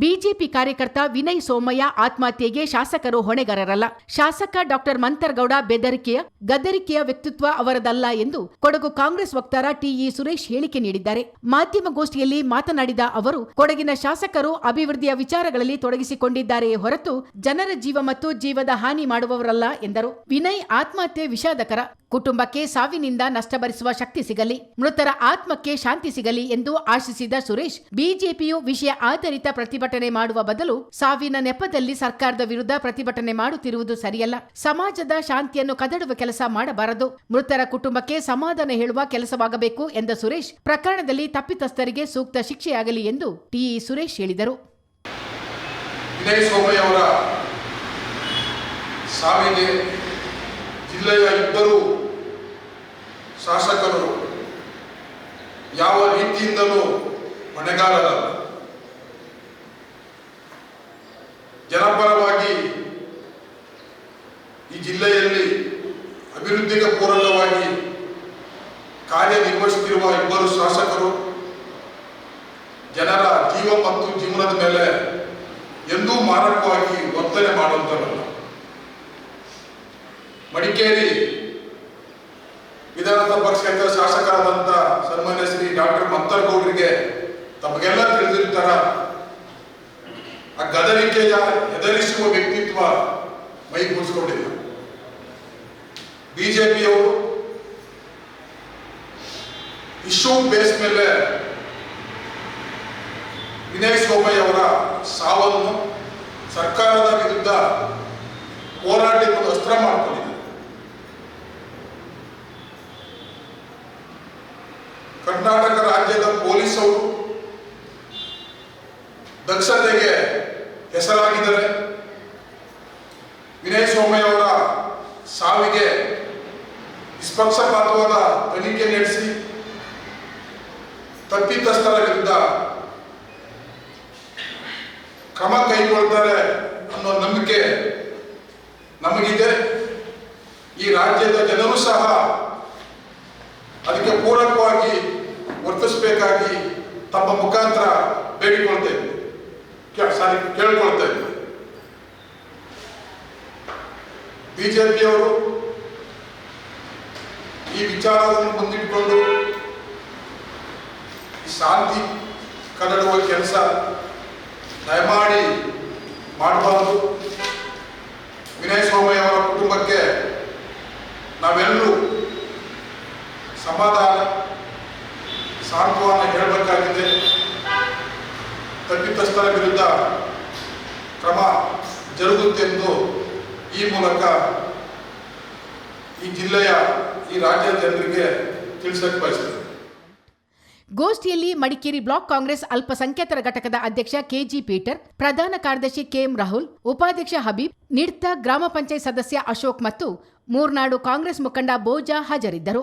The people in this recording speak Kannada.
ಬಿಜೆಪಿ ಕಾರ್ಯಕರ್ತ ವಿನಯ್ ಸೋಮಯ್ಯ ಆತ್ಮಹತ್ಯೆಗೆ ಶಾಸಕರು ಹೊಣೆಗಾರರಲ್ಲ. ಶಾಸಕ ಡಾಕ್ಟರ್ ಮಂತರ್ಗೌಡ ಬೆದರಿಕೆಯ, ಗದರಿಕೆಯ ವ್ಯಕ್ತಿತ್ವ ಅವರದಲ್ಲ ಎಂದು ಕೊಡಗು ಕಾಂಗ್ರೆಸ್ ವಕ್ತಾರ ಟಿಇ ಸುರೇಶ್ ಹೇಳಿಕೆ ನೀಡಿದ್ದಾರೆ. ಮಾಧ್ಯಮಗೋಷ್ಠಿಯಲ್ಲಿ ಮಾತನಾಡಿದ ಅವರು, ಕೊಡಗಿನ ಶಾಸಕರು ಅಭಿವೃದ್ಧಿಯ ವಿಚಾರಗಳಲ್ಲಿ ತೊಡಗಿಸಿಕೊಂಡಿದ್ದಾರೆಯೇ ಹೊರತು ಜನರ ಜೀವ ಮತ್ತು ಜೀವದ ಹಾನಿ ಮಾಡುವವರಲ್ಲ ಎಂದರು. ವಿನಯ್ ಆತ್ಮಹತ್ಯೆ ವಿಷಾದಕರ, ಕುಟುಂಬಕ್ಕೆ ಸಾವಿನಿಂದ ನಷ್ಟ ಭರಿಸುವ ಶಕ್ತಿ ಸಿಗಲಿ, ಮೃತರ ಆತ್ಮಕ್ಕೆ ಶಾಂತಿ ಸಿಗಲಿ ಎಂದು ಆಶಿಸಿದ ಸುರೇಶ್, ಬಿಜೆಪಿಯು ವಿಷಯ ಆಧಾರಿತ ಪ್ರತಿಭಟನೆ ಮಾಡುವ ಬದಲು ಸಾವಿನ ನೆಪದಲ್ಲಿ ಸರ್ಕಾರದ ವಿರುದ್ಧ ಪ್ರತಿಭಟನೆ ಮಾಡುತ್ತಿರುವುದು ಸರಿಯಲ್ಲ. ಸಮಾಜದ ಶಾಂತಿಯನ್ನು ಕದಡುವ ಕೆಲಸ ಮಾಡಬಾರದು. ಮೃತರ ಕುಟುಂಬಕ್ಕೆ ಸಮಾಧಾನ ಹೇಳುವ ಕೆಲಸವಾಗಬೇಕು ಎಂದ ಸುರೇಶ್, ಪ್ರಕರಣದಲ್ಲಿ ತಪ್ಪಿತಸ್ಥರಿಗೆ ಸೂಕ್ತ ಶಿಕ್ಷೆಯಾಗಲಿ ಎಂದು ಟಿಇ ಸುರೇಶ್ ಹೇಳಿದರು. ಜಿಲ್ಲೆಯ ಇಬ್ಬರು ಶಾಸಕರು ಯಾವ ರೀತಿಯಿಂದಲೂ ಹೊಣೆಗಾರರಲ್ಲ. ಜನಪರವಾಗಿ ಈ ಜಿಲ್ಲೆಯಲ್ಲಿ ಅಭಿವೃದ್ಧಿಗೆ ಪೂರಕವಾಗಿ ಕಾರ್ಯನಿರ್ವಹಿಸುತ್ತಿರುವ ಇಬ್ಬರು ಶಾಸಕರು, ಜನರ ಜೀವ ಮತ್ತು ಜೀವನದ ಮೇಲೆ ಎಂದೂ ಮಾರಕವಾಗಿ ವರ್ತನೆ ಮಾಡುವಂಥವಲ್ಲ ಮಡಿಕೇರಿ ವಿಧಾನಸಭಾ ಕ್ಷೇತ್ರ ಶಾಸಕರಾದಂಥ ಸನ್ಮಾನ್ಯ ಶ್ರೀ ಡಾಕ್ಟರ್ ಮಂತರ್ಗೌಡರಿಗೆ ತಮಗೆಲ್ಲ ತಿಳಿದಿರ್ತಾರ ಆ ಗದರಿಕೆಯ ಹೆದರಿಸುವ ವ್ಯಕ್ತಿತ್ವ ಮೈಗೂಡಿಸ್ಕೊಂಡಿಲ್ಲ ಬಿಜೆಪಿಯವರು ಇಶ್ಯೂ ಬೇಸ್ ಮೇಲೆ ವಿನಯ್ ಸೋಮಯ್ಯ ಅವರ ಸಾವನ್ನು ಸರ್ಕಾರದ ವಿರುದ್ಧ ಹೋರಾಟಕ್ಕೆ ಒಂದು ಅಸ್ತ್ರ ಮಾಡಿಕೊಂಡಿದೆ ಕರ್ನಾಟಕ ರಾಜ್ಯದ ಪೊಲೀಸರು ದಕ್ಷತೆಗೆ ಹೆಸರಾಗಿದ್ದಾರೆ. ವಿನಯ್ ಸೋಮಯ್ಯ ಅವರ ಸಾವಿಗೆ ನಿಷ್ಪಕ್ಷಪಾತವಾದ ತನಿಖೆ ನಡೆಸಿ ತಪ್ಪಿತಸ್ಥರ ವಿರುದ್ಧ ಕ್ರಮ ಕೈಗೊಳ್ತಾರೆ ಅನ್ನೋ ನಂಬಿಕೆ ನಮಗಿದೆ. ಈ ರಾಜ್ಯದ ಜನರು ಸಹ ಅದಕ್ಕೆ ಪೂರಕವಾಗಿ ವರ್ತಿಸಬೇಕಾಗಿ ತಮ್ಮ ಮುಖಾಂತರ ಬೇಡಿಕೊಳ್ತೇವೆ ಸಾರಿ ಕೇಳ್ಕೊಳ್ತಾ ಬಿಜೆಪಿ ಬಿಜೆಪಿಯವರು ಈ ವಿಚಾರವನ್ನು ಮುಂದಿಟ್ಟುಕೊಂಡು ಈ ಶಾಂತಿ ಕದಡುವ ಕೆಲಸ ದಯಮಾಡಿ ಮಾಡಬಾರದು ವಿನಯ್ ಸೋಮಯ್ಯ ಅವರ ಕುಟುಂಬಕ್ಕೆ ನಾವೆಲ್ಲರೂ ಸಮಾಧಾನ ಸಾಂತ್ವನ ಹೇಳಬೇಕಾಗಿದೆ ತಪ್ಪಿತಸ್ಥರ ವಿರುದ್ಧ ಕ್ರಮ ಜರುಗುತ್ತೆಂದು ಈ ಮೂಲಕ ಈ ಜಿಲ್ಲೆಯ, ಈ ರಾಜ್ಯ ಜನರಿಗೆ ತಿಳಿಸಕ್ಕೆ ಬಯಸ್ತೇನೆ. ಗೋಷ್ಠಿಯಲ್ಲಿ ಮಡಿಕೇರಿ ಬ್ಲಾಕ್ ಕಾಂಗ್ರೆಸ್ ಅಲ್ಪಸಂಖ್ಯಾತರ ಘಟಕದ ಅಧ್ಯಕ್ಷ ಕೆಜಿ ಪೀಟರ್, ಪ್ರಧಾನ ಕಾರ್ಯದರ್ಶಿ ಕೆಎಂ ರಾಹುಲ್, ಉಪಾಧ್ಯಕ್ಷ ಹಬೀಬ್, ನಿಡ್ತ ಗ್ರಾಮ ಪಂಚಾಯತ್ ಸದಸ್ಯ ಅಶೋಕ್ ಮತ್ತು ಮೂರ್ನಾಡು ಕಾಂಗ್ರೆಸ್ ಮುಖಂಡ ಬೋಜಾ ಹಾಜರಿದ್ದರು.